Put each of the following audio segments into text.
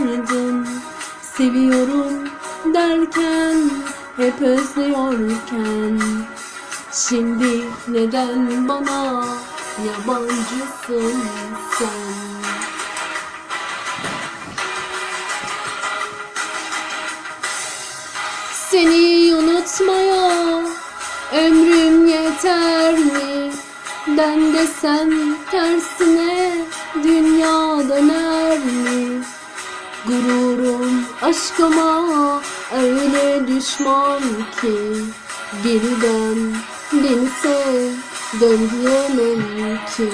koklardın Seviyorum derken hep özlüyorken Şimdi neden bana yabancısın sen Seni unutmaya ömrüm yeter mi? Ben desem tersine dünya döner mi? Gururum aşkıma öyle düşman ki Geri dön beni dön ki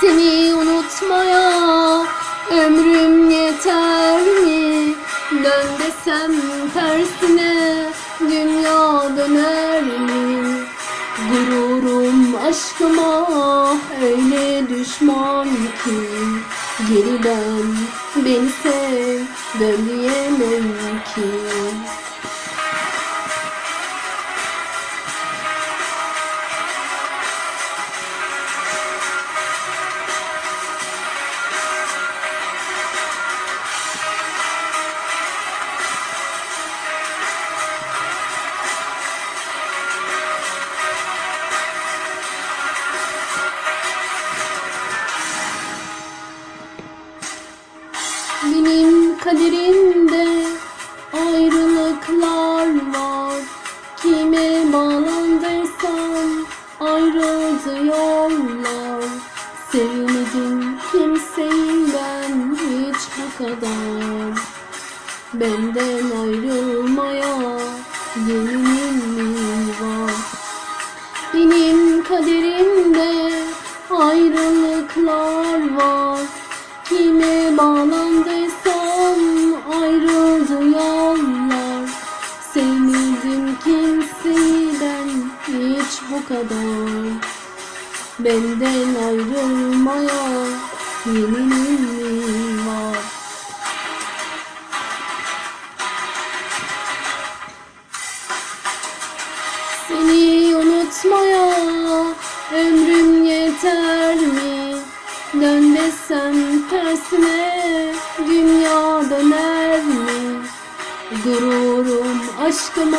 Seni unutmaya ömrüm yeter mi? Dön desem tersine dünya döner mi? Gururum aşkıma öyle düşman ki Geri dön beni sev dön diyemem ki Benim kaderimde ayrılıklar var. Kime bağlandıysam ayrıldı yollar Sevmedim kimseyi ben hiç bu kadar. Benden ayrılmaya yeminim mi var? Benim kaderimde ayrılıklar var. Kime bağlandıysam kadar Benden ayrılmaya yeminim mi var Seni unutmaya ömrüm yeter mi? Dön desem tersine dünya döner mi? Gururum aşkıma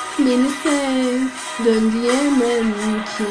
beni sev. Dön diyemem ki